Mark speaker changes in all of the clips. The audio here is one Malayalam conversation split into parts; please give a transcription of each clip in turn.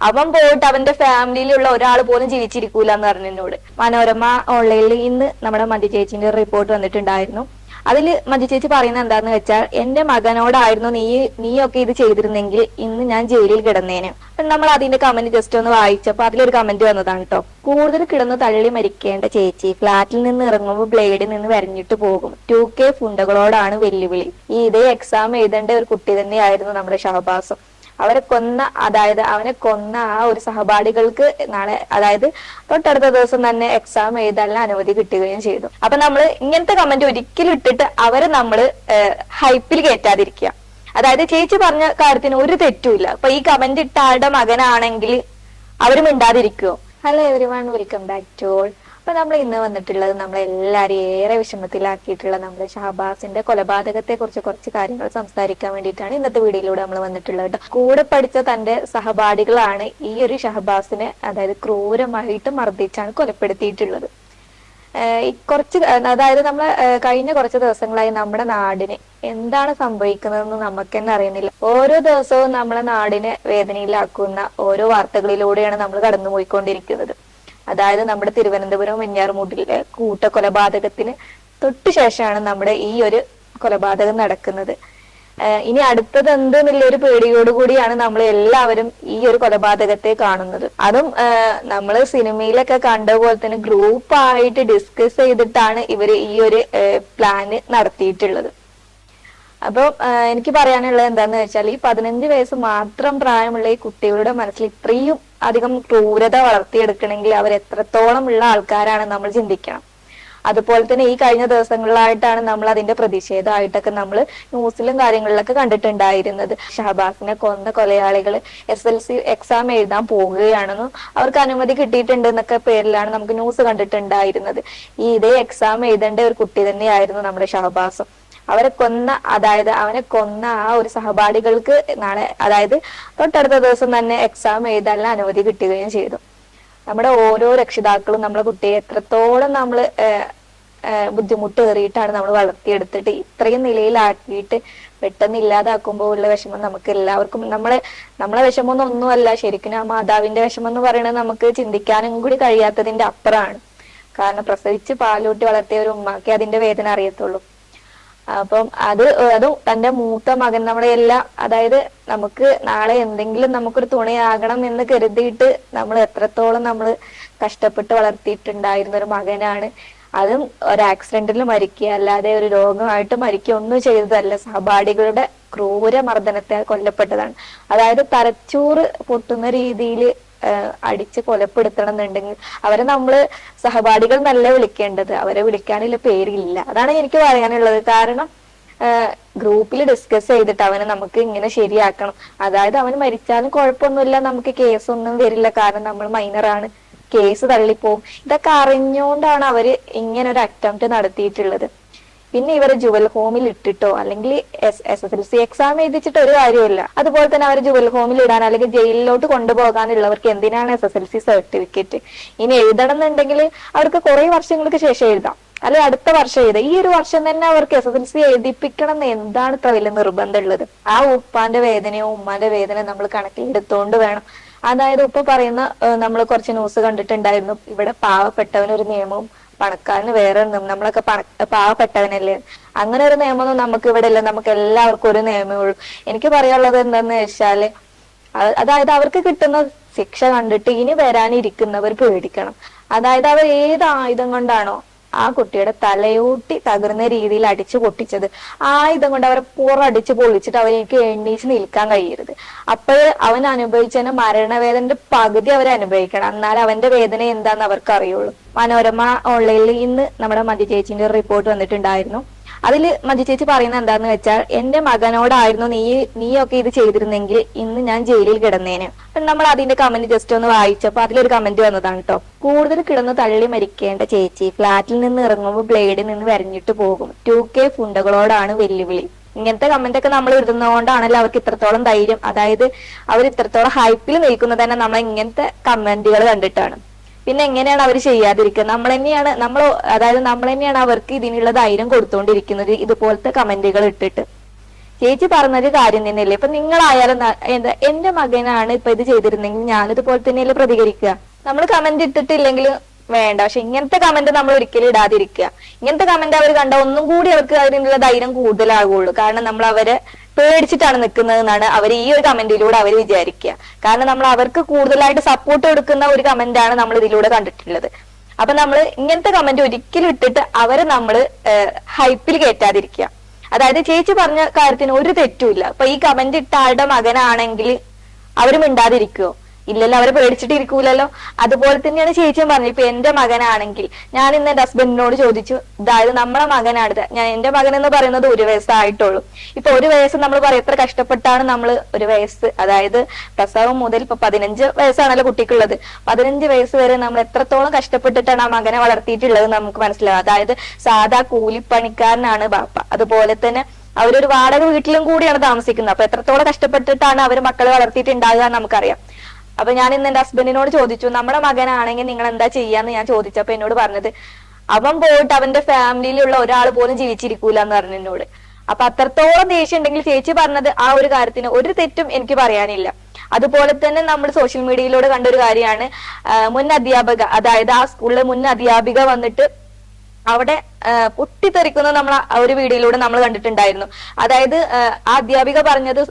Speaker 1: അവൻ പോയിട്ട് അവന്റെ ഫാമിലിയിലുള്ള ഒരാൾ പോലും ജീവിച്ചിരിക്കൂല എന്ന് പറഞ്ഞു എന്നോട്. മനോരമ ഓൺലൈനിൽ ഇന്ന് നമ്മുടെ മഞ്ജു ചേച്ചിന്റെ റിപ്പോർട്ട് വന്നിട്ടുണ്ടായിരുന്നു. അതിൽ മഞ്ജു ചേച്ചി പറയുന്നത് എന്താന്ന് വെച്ചാൽ എന്റെ മകനോടായിരുന്നു നീ നീയൊക്കെ ഇത് ചെയ്തിരുന്നെങ്കിൽ ഇന്ന് ഞാൻ ജയിലിൽ കിടന്നേനെ. നമ്മൾ അതിന്റെ കമന്റ് ജസ്റ്റ് ഒന്ന് വായിച്ചപ്പോ അതിലൊരു കമന്റ് വന്നതാണ് കേട്ടോ കൂടുതൽ കിടന്ന് തള്ളി മരിക്കേണ്ട ചേച്ചി ഫ്ലാറ്റിൽ നിന്ന് ഇറങ്ങുമ്പോൾ ബ്ലേഡിൽ നിന്ന് വരഞ്ഞിട്ട് പോകും. ടു കെ ഫുണ്ടകളോടാണ് വെല്ലുവിളി. ഈ ഇതേ എക്സാം എഴുതേണ്ട ഒരു കുട്ടി തന്നെയായിരുന്നു നമ്മുടെ ഷഹബാസും. അവരെ കൊന്ന അതായത് അവനെ കൊന്ന ആ ഒരു സഹപാഠികൾക്ക് നാളെ അതായത് തൊട്ടടുത്ത ദിവസം തന്നെ എക്സാം എഴുതാനുള്ള അനുമതി കിട്ടുകയും ചെയ്തു. അപ്പൊ നമ്മൾ ഇങ്ങനത്തെ കമന്റ് ഒരിക്കലും ഇട്ടിട്ട് അവരെ നമ്മൾ ഹൈപ്പിൽ കയറ്റാതിരിക്കുക അതായത് ചേച്ചി പറഞ്ഞ കാര്യത്തിന് ഒരു തെറ്റുമില്ല. അപ്പൊ ഈ കമന്റ് ഇട്ട ആളുടെ മകനാണെങ്കിൽ അവരും മിണ്ടാതിരിക്കുവോ? Hello everyone welcome back to all അപ്പൊ നമ്മൾ ഇന്ന് വന്നിട്ടുള്ളത് നമ്മളെ എല്ലാവരെയും ഏറെ വിഷമത്തിലാക്കിയിട്ടുള്ള നമ്മുടെ ഷഹബാസിന്റെ കൊലപാതകത്തെ കുറിച്ച് കുറച്ച് കാര്യങ്ങൾ സംസാരിക്കാൻ വേണ്ടിയിട്ടാണ് ഇന്നത്തെ വീഡിയോയിലൂടെ നമ്മൾ വന്നിട്ടുള്ളത് കൂടെ പഠിച്ച തന്റെ സഹപാഠികളാണ് ഈ ഒരു ഷഹബാസിനെ അതായത് ക്രൂരമായിട്ട് മർദ്ദിച്ചാണ് കൊലപ്പെടുത്തിയിട്ടുള്ളത്. കുറച്ച് അതായത് നമ്മൾ കഴിഞ്ഞ കുറച്ച് ദിവസങ്ങളായി നമ്മുടെ നാടിന് എന്താണ് സംഭവിക്കുന്നതെന്ന് നമുക്ക് തന്നെ അറിയുന്നില്ല. ഓരോ ദിവസവും നമ്മളെ നാടിനെ വേദനയിലാക്കുന്ന ഓരോ വാർത്തകളിലൂടെയാണ് നമ്മൾ കടന്നു പോയിക്കൊണ്ടിരിക്കുന്നത് അതായത് നമ്മുടെ തിരുവനന്തപുരം വെഞ്ഞാറുമൂട്ടിലെ കൂട്ടക്കൊലപാതകത്തിന് തൊട്ടു ശേഷമാണ് നമ്മുടെ ഈ ഒരു കൊലപാതകം നടക്കുന്നത്. ഇനി അടുത്തത് എന്ത് ഒരു പേടിയോട് കൂടിയാണ് നമ്മൾ എല്ലാവരും ഈ ഒരു കൊലപാതകത്തെ കാണുന്നത്. അതും നമ്മൾ സിനിമയിലൊക്കെ കണ്ട പോലെ തന്നെ ഗ്രൂപ്പായിട്ട് ഡിസ്കസ് ചെയ്തിട്ടാണ് ഇവർ ഈ ഒരു പ്ലാന് നടത്തിയിട്ടുള്ളത്. അപ്പം എനിക്ക് പറയാനുള്ളത് എന്താന്ന് വെച്ചാൽ ഈ പതിനഞ്ച് വയസ്സ് മാത്രം പ്രായമുള്ള ഈ കുട്ടികളുടെ മനസ്സിൽ ഇത്രയും അധികം ക്രൂരത വളർത്തിയെടുക്കണമെങ്കിൽ അവർ എത്രത്തോളം ഉള്ള ആൾക്കാരാണ് നമ്മൾ ചിന്തിക്കണം. അതുപോലെ തന്നെ ഈ കഴിഞ്ഞ ദിവസങ്ങളിലായിട്ടാണ് നമ്മൾ അതിന്റെ പ്രതിഷേധമായിട്ടൊക്കെ നമ്മൾ ന്യൂസിലും കാര്യങ്ങളിലൊക്കെ കണ്ടിട്ടുണ്ടായിരുന്നത്. ഷഹബാസിനെ കൊന്ന കൊലയാളികൾ എസ് എൽ സി എക്സാം എഴുതാൻ പോകുകയാണെന്നും അവർക്ക് അനുമതി കിട്ടിയിട്ടുണ്ട് എന്നൊക്കെ പേരിലാണ് നമുക്ക് ന്യൂസ് കണ്ടിട്ടുണ്ടായിരുന്നത്. ഈ ഇതേ എക്സാം എഴുതേണ്ട ഒരു കുട്ടി തന്നെയായിരുന്നു നമ്മുടെ ഷഹബാസും അവരെ കൊന്ന അതായത് അവനെ കൊന്ന ആ ഒരു സഹപാഠികൾക്ക് നാളെ അതായത് തൊട്ടടുത്ത ദിവസം തന്നെ എക്സാം എഴുതാനുള്ള അനുമതി കിട്ടുകയും ചെയ്തു. നമ്മുടെ ഓരോ രക്ഷിതാക്കളും നമ്മുടെ കുട്ടിയെ എത്രത്തോളം നമ്മൾ ബുദ്ധിമുട്ട് കയറിയിട്ടാണ് നമ്മൾ വളർത്തിയെടുത്തിട്ട് ഇത്രയും നിലയിലാക്കിയിട്ട് പെട്ടെന്ന് ഇല്ലാതാക്കുമ്പോൾ ഉള്ള വിഷമം നമുക്ക് എല്ലാവർക്കും നമ്മളെ നമ്മളെ വിഷമം ഒന്നുമല്ല ശരിക്കും ആ മാതാവിന്റെ വിഷമം എന്ന് പറയുന്നത് നമുക്ക് ചിന്തിക്കാനും കൂടി കഴിയാത്തതിന്റെ അപ്പുറമാണ്. കാരണം പ്രസവിച്ച് പാലൂട്ടി വളർത്തിയ ഒരു ഉമ്മാക്ക് അതിന്റെ വേദന അറിയത്തുള്ളൂ. അപ്പം അത് അതും തന്റെ മൂത്ത മകൻ നമ്മുടെ എല്ലാ അതായത് നമുക്ക് നാളെ എന്തെങ്കിലും നമുക്കൊരു തുണയാകണം എന്ന് കരുതിയിട്ട് നമ്മൾ എത്രത്തോളം നമ്മൾ കഷ്ടപ്പെട്ട് വളർത്തിയിട്ടുണ്ടായിരുന്ന ഒരു മകനാണ്. അതും ഒരു ആക്സിഡന്റിൽ മരിക്കുക അല്ലാതെ ഒരു രോഗമായിട്ട് മരിക്കുക ഒന്നും ചെയ്തതല്ല. സഹപാഠികളുടെ ക്രൂര മർദ്ദനത്തെ കൊല്ലപ്പെട്ടതാണ്. അതായത് തലച്ചോറ് പൊട്ടുന്ന രീതിയിൽ അടിച്ച് കൊലപ്പെടുത്തണം എന്നുണ്ടെങ്കിൽ അവരെ നമ്മൾ സഹപാഠികൾ നല്ല വിളിക്കേണ്ടത്. അവരെ വിളിക്കാനുള്ള പേരില്ല. അതാണ് എനിക്ക് പറയാനുള്ളത്. കാരണം ഗ്രൂപ്പിൽ ഡിസ്കസ് ചെയ്തിട്ട് അവനെ നമുക്ക് ഇങ്ങനെ ശരിയാക്കണം. അതായത് അവന് മരിച്ചാലും കുഴപ്പമൊന്നുമില്ല നമുക്ക് കേസൊന്നും വരില്ല. കാരണം നമ്മൾ മൈനറാണ് കേസ് തള്ളിപ്പോവും. ഇതൊക്കെ അറിഞ്ഞുകൊണ്ടാണ് അവർ ഇങ്ങനെ ഒരു അറ്റംപ്റ്റ് നടത്തിയിട്ടുള്ളത്. പിന്നെ ഇവരെ ജുവൽ ഹോമിൽ ഇട്ടിട്ടോ അല്ലെങ്കിൽ S S L C exam എഴുതിച്ചിട്ട് ഒരു കാര്യമില്ല അതുപോലെ തന്നെ അവർ ജുവൽ ഹോമിൽ ഇടാൻ അല്ലെങ്കിൽ ജയിലിലോട്ട് കൊണ്ടുപോകാനുള്ളവർക്ക് എന്തിനാണ് S S L C certificate ഇനി എഴുതണം എന്നുണ്ടെങ്കിൽ അവർക്ക് കുറെ വർഷങ്ങൾക്ക് ശേഷം എഴുതാം. അല്ലെ അടുത്ത വർഷം എഴുതുക ഈ ഒരു വർഷം തന്നെ അവർക്ക് എസ് എസ് എൽ സി എഴുതിപ്പിക്കണം എന്ന് എന്താണ് ഇത്ര വലിയ നിർബന്ധം ഉള്ളത്? ആ ഉപ്പാന്റെ വേദനയോ ഉമ്മാന്റെ വേദന നമ്മൾ കണക്കിലെടുത്തോണ്ട് വേണം. അതായത് ഉപ്പ പറയുന്ന നമ്മൾ കുറച്ച് ന്യൂസ് കണ്ടിട്ടുണ്ടായിരുന്നു. ഇവിടെ പാവപ്പെട്ടവനൊരു നിയമവും പണക്കാരന് വേറെ നമ്മളൊക്കെ പണ പാവപ്പെട്ടവനല്ലേ? അങ്ങനെ ഒരു നിയമമൊന്നും നമുക്ക് ഇവിടെ ഇല്ല. നമുക്ക് എല്ലാവർക്കും ഒരു നിയമമേ ഉള്ളൂ. എനിക്ക് പറയാനുള്ളത് എന്താന്ന് വെച്ചാൽ അതായത് അവർക്ക് കിട്ടുന്ന ശിക്ഷ കണ്ടിട്ട് ഇനി വരാനിരിക്കുന്നവർ പേടിക്കണം. അതായത് അവർ ഏത് ആയുധം കൊണ്ടാണോ ആ കുട്ടിയുടെ തലയൂട്ടി തകർന്ന രീതിയിൽ അടിച്ചു പൊട്ടിച്ചത്. ആയുധം കൊണ്ട് അവരെ പുറടിച്ച് പൊളിച്ചിട്ട് അവർക്ക് എണ്ണീച്ച് നിൽക്കാൻ കഴിയരുത്. അപ്പോൾ അവൻ അനുഭവിച്ചതിന് മരണവേദനന്റെ പകുതി അവർ അനുഭവിക്കണം. എന്നാൽ അവന്റെ വേദന എന്താന്ന് അവർക്ക് അറിയുള്ളൂ മനോരമ ഓൺലൈനിൽ ഇന്ന് നമ്മുടെ മഞ്ജു ചേച്ചിന്റെ റിപ്പോർട്ട് വന്നിട്ടുണ്ടായിരുന്നു. അതിൽ മഞ്ജു ചേച്ചി പറയുന്നത് എന്താന്ന് വെച്ചാൽ എന്റെ മകനോടായിരുന്നു നീ നീയൊക്കെ ഇത് ചെയ്തിരുന്നെങ്കിൽ ഇന്ന് ഞാൻ ജയിലിൽ കിടന്നേന്. നമ്മൾ അതിന്റെ കമന്റ് ജസ്റ്റ് ഒന്ന് വായിച്ചപ്പോ അതിലൊരു കമന്റ് വന്നതാണ് കേട്ടോ കൂടുതൽ കിടന്ന് തള്ളി മരിക്കേണ്ട ചേച്ചി ഫ്ലാറ്റിൽ നിന്ന് ഇറങ്ങുമ്പോൾ ബ്ലേഡിൽ നിന്ന് വരഞ്ഞിട്ട് പോകും. ടു കെ ഫുണ്ടകളോടാണ് വെല്ലുവിളി. ഇങ്ങനത്തെ കമന്റ് ഒക്കെ നമ്മൾ എഴുതുന്നതുകൊണ്ടാണല്ലോ അവർക്ക് ഇത്രത്തോളം ധൈര്യം. അതായത് അവർ ഇത്രത്തോളം ഹൈപ്പിൽ നിൽക്കുന്നത് തന്നെ നമ്മൾ ഇങ്ങനത്തെ കമന്റുകൾ കണ്ടിട്ടാണ്. പിന്നെ എങ്ങനെയാണ് അവർ ചെയ്യാതിരിക്കുന്നത്? നമ്മൾ തന്നെയാണ് നമ്മൾ അതായത് നമ്മൾ തന്നെയാണ് അവർക്ക് ഇതിനുള്ള ധൈര്യം കൊടുത്തുകൊണ്ടിരിക്കുന്നത് ഇതുപോലത്തെ കമന്റുകൾ ഇട്ടിട്ട്. ചേച്ചി പറഞ്ഞൊരു കാര്യം തന്നെയല്ലേ? ഇപ്പൊ നിങ്ങളായാലും എന്താ എന്റെ മകനാണ് ഇപ്പൊ ഇത് ചെയ്തിരുന്നെങ്കിൽ ഞാനിതുപോലെ തന്നെയല്ലേ പ്രതികരിക്കുക? നമ്മൾ കമന്റ് ഇട്ടിട്ടില്ലെങ്കിൽ വേണ്ട. പക്ഷെ ഇങ്ങനത്തെ കമന്റ് നമ്മൾ ഒരിക്കലും ഇടാതിരിക്കുക. ഇങ്ങനത്തെ കമന്റ് അവർ കണ്ട ഒന്നും കൂടി അവർക്ക് അതിനുള്ള ധൈര്യം കൂടുതലാകുള്ളൂ കാരണം നമ്മൾ അവരെ പേടിച്ചിട്ടാണ് നിൽക്കുന്നത് എന്നാണ് അവർ ഈ ഒരു കമന്റിലൂടെ അവർ വിചാരിക്കുക. കാരണം നമ്മൾ അവർക്ക് കൂടുതലായിട്ട് സപ്പോർട്ട് കൊടുക്കുന്ന ഒരു കമന്റ് ആണ് നമ്മൾ ഇതിലൂടെ കണ്ടിട്ടുള്ളത്. അപ്പൊ നമ്മൾ ഇങ്ങനത്തെ കമന്റ് ഒരിക്കലും ഇട്ടിട്ട് അവരെ നമ്മൾ ഹൈപ്പിൽ കയറ്റാതിരിക്കുക അതായത് ചേച്ചി പറഞ്ഞ കാര്യത്തിന് ഒരു തെറ്റുമില്ല. അപ്പൊ ഈ കമന്റ് ഇട്ട ആളുടെ മകനാണെങ്കിൽ അവരും മിണ്ടാതിരിക്കുവോ? ഇല്ലല്ലോ അവരെ പേടിച്ചിട്ട് ഇരിക്കൂലല്ലോ അതുപോലെ തന്നെയാണ് ചേച്ചിയും പറഞ്ഞത്. ഇപ്പൊ എന്റെ മകനാണെങ്കിൽ ഞാൻ ഇന്ന് എന്റെ ഹസ്ബൻഡിനോട് ചോദിച്ചു അതായത് നമ്മളെ മകനാണ് ഞാൻ എന്റെ മകൻ എന്ന് പറയുന്നത് ഒരു വയസ്സായിട്ടുള്ളൂ. ഇപ്പൊ ഒരു വയസ്സ് നമ്മൾ പറയും എത്ര കഷ്ടപ്പെട്ടാണ് നമ്മൾ ഒരു വയസ്സ്? അതായത് പ്രസവം മുതൽ ഇപ്പൊ പതിനഞ്ച് വയസ്സാണല്ലോ കുട്ടിക്കുള്ളത്. പതിനഞ്ച് വയസ്സ് വരെ നമ്മൾ എത്രത്തോളം കഷ്ടപ്പെട്ടിട്ടാണ് ആ മകനെ വളർത്തിയിട്ടുള്ളത് നമുക്ക് മനസ്സിലാവും അതായത് സാധാ കൂലിപ്പണിക്കാരനാണ് ബാപ്പ. അതുപോലെ തന്നെ അവരൊരു വാടക വീട്ടിലും കൂടിയാണ് താമസിക്കുന്നത്. അപ്പൊ എത്രത്തോളം കഷ്ടപ്പെട്ടിട്ടാണ് അവർ മക്കളെ വളർത്തിയിട്ടുണ്ടാകുക എന്ന് നമുക്കറിയാം. അപ്പൊ ഞാൻ ഇന്ന് എന്റെ ഹസ്ബൻഡിനോട് ചോദിച്ചു നമ്മുടെ മകനാണെങ്കിൽ നിങ്ങൾ എന്താ ചെയ്യാന്ന് ഞാൻ ചോദിച്ചപ്പോ എന്നോട് പറഞ്ഞത് അവൻ പോയിട്ട് അവന്റെ ഫാമിലിയിലുള്ള ഒരാൾ പോലും ജീവിച്ചിരിക്കൂല എന്ന് പറഞ്ഞു എന്നോട്. അപ്പൊ അത്രത്തോളം ദേഷ്യം ഉണ്ടെങ്കിൽ ചേച്ചി പറഞ്ഞത് ആ ഒരു കാര്യത്തിന് ഒരു തെറ്റും എനിക്ക് പറയാനില്ല. അതുപോലെ തന്നെ നമ്മൾ സോഷ്യൽ മീഡിയയിലൂടെ കണ്ട ഒരു കാര്യമാണ് മുൻ അധ്യാപക അതായത് ആ സ്കൂളിലെ മുൻ അധ്യാപിക വന്നിട്ട് അവിടെ പൊട്ടിത്തെറിക്കുന്നത് നമ്മൾ ആ ഒരു വീഡിയോയിലൂടെ നമ്മൾ കണ്ടിട്ടുണ്ടായിരുന്നു. അതായത് ആ, അധ്യാപിക പറഞ്ഞത്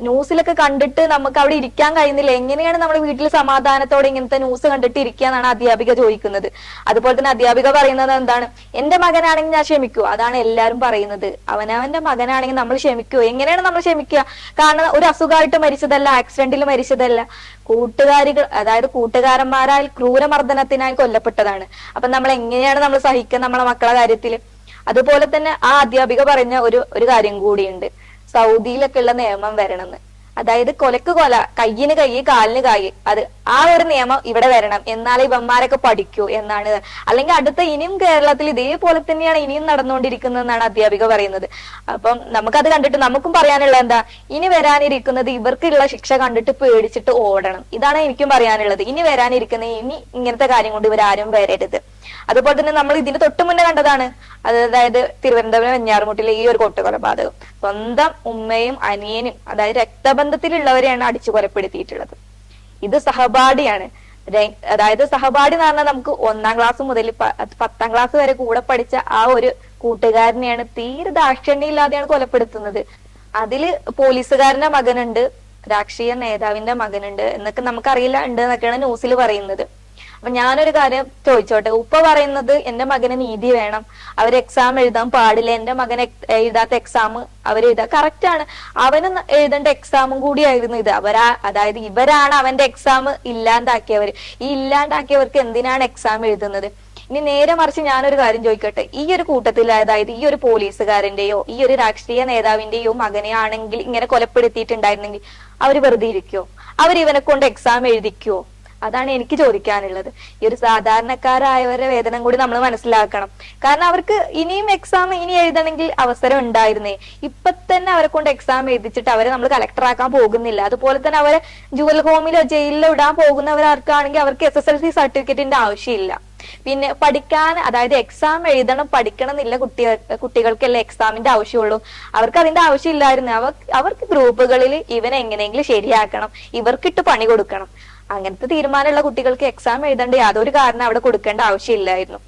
Speaker 1: ന്യൂസിലൊക്കെ കണ്ടിട്ട് നമുക്ക് അവിടെ ഇരിക്കാൻ കഴിയുന്നില്ല. എങ്ങനെയാണ് നമ്മൾ വീട്ടിൽ സമാധാനത്തോടെ ഇങ്ങനത്തെ ന്യൂസ് കണ്ടിട്ട് ഇരിക്കുക എന്നാണ് അധ്യാപിക ചോദിക്കുന്നത്. അതുപോലെ തന്നെ അധ്യാപിക പറയുന്നത് എന്താണ്? എന്റെ മകനാണെങ്കിൽ ഞാൻ ക്ഷമിക്കൂ. അതാണ് എല്ലാരും പറയുന്നത്. അവനവന്റെ മകനാണെങ്കിൽ നമ്മൾ ക്ഷമിക്കൂ. എങ്ങനെയാണ് നമ്മൾ ക്ഷമിക്കുക? കാരണം ഒരു അസുഖമായിട്ട് മരിച്ചതല്ല ആക്സിഡന്റിൽ മരിച്ചതല്ല. കൂട്ടുകാരികൾ അതായത് കൂട്ടുകാരന്മാരാൽ ക്രൂരമർദ്ദനത്തിനായി കൊല്ലപ്പെട്ടതാണ്. അപ്പൊ നമ്മൾ എങ്ങനെയാണ് നമ്മൾ സഹിക്കുക? നമ്മളെ മക്കളെ കാര്യത്തിൽ അതുപോലെ തന്നെ ആ അധ്യാപിക പറഞ്ഞ ഒരു ഒരു കാര്യം കൂടിയുണ്ട്. സൗദിയിലൊക്കെ ഉള്ള നിയമം വരണമെന്ന്. അതായത് കൊലക്ക് കൊല കയ്യിന് കൈ കാലിന് കൈ അത് ആ ഒരു നിയമം ഇവിടെ വരണം. എന്നാലേ ഇവന്മാരൊക്കെ പഠിക്കൂ എന്നാണ്. അല്ലെങ്കിൽ അടുത്ത ഇനിയും കേരളത്തിൽ ഇതേപോലെ തന്നെയാണ് ഇനിയും നടന്നുകൊണ്ടിരിക്കുന്നതെന്നാണ് അധ്യാപിക പറയുന്നത്. അപ്പം നമുക്കത് കണ്ടിട്ട് നമുക്കും പറയാനുള്ള എന്താ? ഇനി വരാനിരിക്കുന്നത് ഇവർക്കുള്ള ശിക്ഷ കണ്ടിട്ട് പേടിച്ചിട്ട് ഓടണം. ഇതാണ് എനിക്കും പറയാനുള്ളത്. ഇനി വരാനിരിക്കുന്ന ഇനി ഇങ്ങനത്തെ കാര്യം കൊണ്ട് ഇവരാരും വരരുത്. അതുപോലെ തന്നെ നമ്മൾ ഇതിന്റെ തൊട്ട് മുന്നേ കണ്ടതാണ്. അതായത് തിരുവനന്തപുരം വെഞ്ഞാറുമുട്ടിലെ ഈ ഒരു കൊട്ടുകൊലപാതകം. സ്വന്തം ഉമ്മയും അനിയനും അതായത് രക്തബന്ധത്തിലുള്ളവരെയാണ് അടിച്ചു കൊലപ്പെടുത്തിയിട്ടുള്ളത്. ഇത് സഹപാഠിയാണ്. അതായത് സഹപാഠി എന്ന് പറഞ്ഞാൽ നമുക്ക് ഒന്നാം ക്ലാസ് മുതൽ പത്താം ക്ലാസ് വരെ കൂടെ പഠിച്ച ആ ഒരു കൂട്ടുകാരനെയാണ് തീരെ ദാക്ഷിണ്യമില്ലാതെയാണ് കൊലപ്പെടുത്തുന്നത്. അതിൽ പോലീസുകാരന്റെ മകനുണ്ട് രാഷ്ട്രീയ നേതാവിന്റെ മകനുണ്ട് എന്നൊക്കെ നമുക്കറിയില്ല ഉണ്ട് എന്നൊക്കെയാണ് ന്യൂസിൽ പറയുന്നത്. അപ്പൊ ഞാനൊരു കാര്യം ചോദിച്ചോട്ടെ. ഉപ്പ പറയുന്നത് എന്റെ മകന് നീതി വേണം. അവർ എക്സാം എഴുതാൻ പാടില്ല. എന്റെ മകൻ എഴുതാത്ത എക്സാം അവർ എഴുതാ. കറക്റ്റ് ആണ്. അവന് എഴുതേണ്ട എക്സാമും കൂടിയായിരുന്നു ഇത്. അവരാ അതായത് ഇവരാണ് അവന്റെ എക്സാം ഇല്ലാണ്ടാക്കിയവർ ഈ ഇല്ലാണ്ടാക്കിയവർക്ക് എന്തിനാണ് എക്സാം എഴുതുന്നത്? ഇനി നേരെ മറിച്ച് ഞാനൊരു കാര്യം ചോദിക്കട്ടെ. ഈ ഒരു കൂട്ടത്തിൽ അതായത് ഈ ഒരു പോലീസുകാരന്റെയോ ഈ ഒരു രാഷ്ട്രീയ നേതാവിന്റെയോ മകനെ ആണെങ്കിൽ ഇങ്ങനെ കൊലപ്പെടുത്തിയിട്ടുണ്ടായിരുന്നെങ്കിൽ അവർ വെറുതെ ഇരിക്കോ? അവർ ഇവനെ കൊണ്ട് എക്സാം എഴുതിക്കോ? അതാണ് എനിക്ക് ചോദിക്കാനുള്ളത്. ഈ ഒരു സാധാരണക്കാരായവരുടെ വേതനം കൂടി നമ്മൾ മനസ്സിലാക്കണം. കാരണം അവർക്ക് ഇനിയും എക്സാം ഇനി എഴുതണമെങ്കിൽ അവസരം ഉണ്ടായിരുന്നേ. ഇപ്പൊ തന്നെ അവരെ കൊണ്ട് എക്സാം എഴുതിച്ചിട്ട് അവരെ നമ്മൾ കളക്ടർ ആക്കാൻ പോകുന്നില്ല. അതുപോലെ തന്നെ അവരെ ജുവൽ ഹോമിലോ ജയിലിലോ ഇടാൻ പോകുന്നവരാർക്കാണെങ്കിൽ അവർക്ക് എസ് എസ് എൽ സി സർട്ടിഫിക്കറ്റിന്റെ ആവശ്യമില്ല. പിന്നെ പഠിക്കാൻ അതായത് എക്സാം എഴുതണം പഠിക്കണം എന്നില്ല കുട്ടികൾ കുട്ടികൾക്കല്ലേ എക്സാമിന്റെ ആവശ്യമുള്ളൂ. അവർക്ക് അതിന്റെ ആവശ്യമില്ലായിരുന്നു. അവർ അവർക്ക് ഗ്രൂപ്പുകളിൽ ഇവനെ എങ്ങനെയെങ്കിലും ശരിയാക്കണം. ഇവർക്കിട്ട് പണി കൊടുക്കണം. അങ്ങനത്തെ തീരുമാനമുള്ള കുട്ടികൾക്ക് എക്സാം എഴുതേണ്ട യാതൊരു കാരണം അവിടെ കൊടുക്കേണ്ട ആവശ്യമില്ലായിരുന്നു.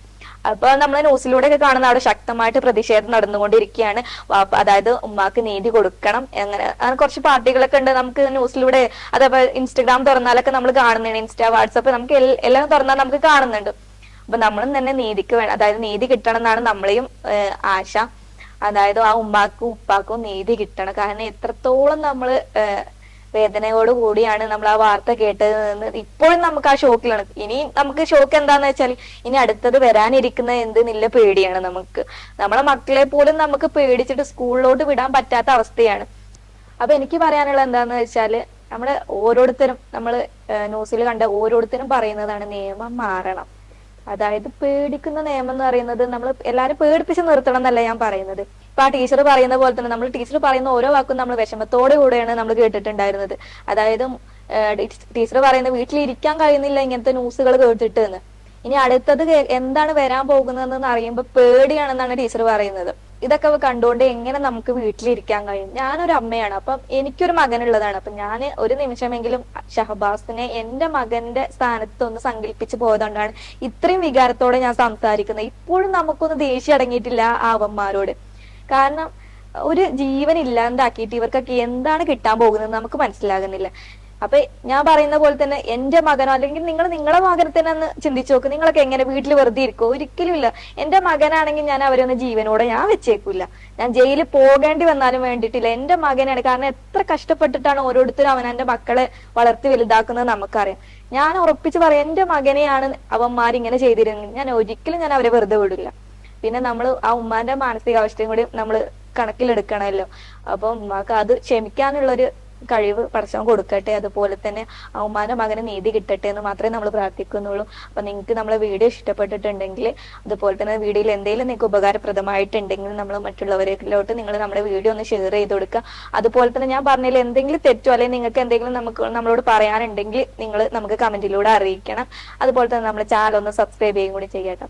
Speaker 1: അപ്പൊ നമ്മൾ ന്യൂസിലൂടെ ഒക്കെ കാണുന്ന അവിടെ ശക്തമായിട്ട് പ്രതിഷേധം നടന്നുകൊണ്ടിരിക്കുകയാണ്. അതായത് ഉമ്മാക്ക് നീതി കൊടുക്കണം അങ്ങനെ അങ്ങനെ കുറച്ച് പാർട്ടികളൊക്കെ ഉണ്ട്. നമുക്ക് ന്യൂസിലൂടെ അതേപോലെ ഇൻസ്റ്റഗ്രാം തുറന്നാലൊക്കെ നമ്മൾ കാണുന്നുണ്ട് ഇൻസ്റ്റാ വാട്സപ്പ് നമുക്ക് എല്ലാം തുറന്നാൽ നമുക്ക് കാണുന്നുണ്ട്. അപ്പൊ നമ്മളും തന്നെ നീതിക്ക് വേണം. അതായത് നീതി കിട്ടണം എന്നാണ് നമ്മളെയും ആശ. അതായത് ആ ഉമ്മാക്കും ഉപ്പാക്കും നീതി കിട്ടണം. കാരണം എത്രത്തോളം നമ്മൾ വേദനയോട് കൂടിയാണ് നമ്മൾ ആ വാർത്ത കേട്ടത് എന്ന് ഇപ്പോഴും നമുക്ക് ആ ഷോക്കിലാണ്. ഇനി നമുക്ക് ഷോക്ക് എന്താന്ന് വെച്ചാൽ ഇനി അടുത്തത് വരാനിരിക്കുന്ന എന്ത് എന്തെന്നില്ല പേടിയാണ് നമുക്ക്. നമ്മളെ മക്കളെ പോലും നമുക്ക് പേടിച്ചിട്ട് സ്കൂളിലോട്ട് വിടാൻ പറ്റാത്ത അവസ്ഥയാണ്. അപ്പൊ എനിക്ക് പറയാനുള്ളത് എന്താന്ന് വെച്ചാൽ നമ്മുടെ ഓരോരുത്തരും നമ്മൾ ന്യൂസിൽ കണ്ട ഓരോരുത്തരും പറയുന്നതാണ് നിയമം മാറണം. അതായത് പേടിക്കുന്ന നിയമം എന്ന് പറയുന്നത് നമ്മൾ എല്ലാരും പേടിപ്പിച്ച് നിർത്തണം എന്നല്ല ഞാൻ പറയുന്നത്. ഇപ്പൊ ആ ടീച്ചർ പറയുന്ന പോലെ തന്നെ നമ്മൾ ടീച്ചർ പറയുന്ന ഓരോ വാക്കും നമ്മൾ വിഷമത്തോടെ കൂടെയാണ് നമ്മൾ കേട്ടിട്ടുണ്ടായിരുന്നത്. അതായത് ടീച്ചർ പറയുന്ന വീട്ടിൽ ഇരിക്കാൻ കഴിയുന്നില്ല ഇങ്ങനത്തെ ന്യൂസുകൾ കേട്ടിട്ട് എന്ന് ഇനി അടുത്തത് എന്താണ് വരാൻ പോകുന്നതെന്ന് അറിയുമ്പോൾ പേടിയാണെന്നാണ് ടീച്ചർ പറയുന്നത്. ഇതൊക്കെ കണ്ടുകൊണ്ട് എങ്ങനെ നമുക്ക് വീട്ടിലിരിക്കാൻ കഴിയും? ഞാനൊരു അമ്മയാണ് അപ്പം എനിക്കൊരു മകനുള്ളതാണ്. അപ്പൊ ഞാൻ ഒരു നിമിഷമെങ്കിലും ഷഹബാസിനെ എന്റെ മകന്റെ സ്ഥാനത്ത് ഒന്ന് സങ്കല്പിച്ച് പോയതുകൊണ്ടാണ് ഇത്രയും വികാരത്തോടെ ഞാൻ സംസാരിക്കുന്നത്. ഇപ്പോഴും നമുക്കൊന്ന് ദേഷ്യം അടങ്ങിയിട്ടില്ല ആ അവന്മാരോട്. കാരണം ഒരു ജീവൻ ഇല്ലാണ്ടാക്കിയിട്ട് ഇവർക്കൊക്കെ എന്താണ് കിട്ടാൻ പോകുന്നത് നമുക്ക് മനസ്സിലാകുന്നില്ല. അപ്പൊ ഞാൻ പറയുന്ന പോലെ തന്നെ എന്റെ മകനോ അല്ലെങ്കിൽ നിങ്ങൾ നിങ്ങളെ മകനെ തന്നെ ഒന്ന് ചിന്തിച്ചു നോക്ക്. നിങ്ങളൊക്കെ എങ്ങനെ വീട്ടിൽ വെറുതെ ഇരിക്കും ഒരിക്കലും ഇല്ല. എന്റെ മകനാണെങ്കിൽ ഞാൻ അവരൊന്ന് ജീവനോടെ ഞാൻ വെച്ചേക്കില്ല ഞാൻ ജയിലിൽ പോകേണ്ടി വന്നാലും വേണ്ടിയിട്ടില്ല. എന്റെ മകനാണ്. കാരണം എത്ര കഷ്ടപ്പെട്ടിട്ടാണ് ഓരോരുത്തരും അവൻ എന്റെ മക്കളെ വളർത്തി വലുതാക്കുന്നത് നമുക്കറിയാം. ഞാൻ ഉറപ്പിച്ച് പറയാം എന്റെ മകനെയാണ് അവന്മാരിങ്ങനെ ചെയ്തിരുന്നത്. ഞാൻ ഒരിക്കലും ഞാൻ അവരെ വെറുതെ വിടില്ല. പിന്നെ നമ്മൾ ആ ഉമ്മാന്റെ മാനസികാവസ്ഥയും കൂടി നമ്മൾ കണക്കിലെടുക്കണമല്ലോ. അപ്പൊ ഉമ്മാക്ക് അത് ക്ഷമിക്കാനുള്ളൊരു കഴിവ് പടച്ചവൻ കൊടുക്കട്ടെ. അതുപോലെ തന്നെ ഉമ്മാന്റെ മകന് നീതി കിട്ടട്ടെ എന്ന് മാത്രമേ നമ്മൾ പ്രാർത്ഥിക്കുന്നുള്ളൂ. അപ്പൊ നിങ്ങൾക്ക് നമ്മളെ വീഡിയോ ഇഷ്ടപ്പെട്ടിട്ടുണ്ടെങ്കിൽ അതുപോലെ തന്നെ വീഡിയോയിൽ എന്തെങ്കിലും നിങ്ങൾക്ക് ഉപകാരപ്രദമായിട്ടുണ്ടെങ്കിൽ നമ്മൾ മറ്റുള്ളവരിലോട്ട് നിങ്ങൾ നമ്മുടെ വീഡിയോ ഒന്ന് ഷെയർ ചെയ്ത് കൊടുക്കുക. അതുപോലെ തന്നെ ഞാൻ പറഞ്ഞതിൽ എന്തെങ്കിലും തെറ്റോ അല്ലെങ്കിൽ നിങ്ങൾക്ക് എന്തെങ്കിലും നമുക്ക് നമ്മളോട് പറയാനുണ്ടെങ്കിൽ നിങ്ങൾ നമുക്ക് കമന്റിലൂടെ അറിയിക്കണം. അതുപോലെ തന്നെ നമ്മുടെ ചാനൽ ഒന്ന് സബ്സ്ക്രൈബ് ചെയ്യുകയും കൂടി ചെയ്യട്ടോ.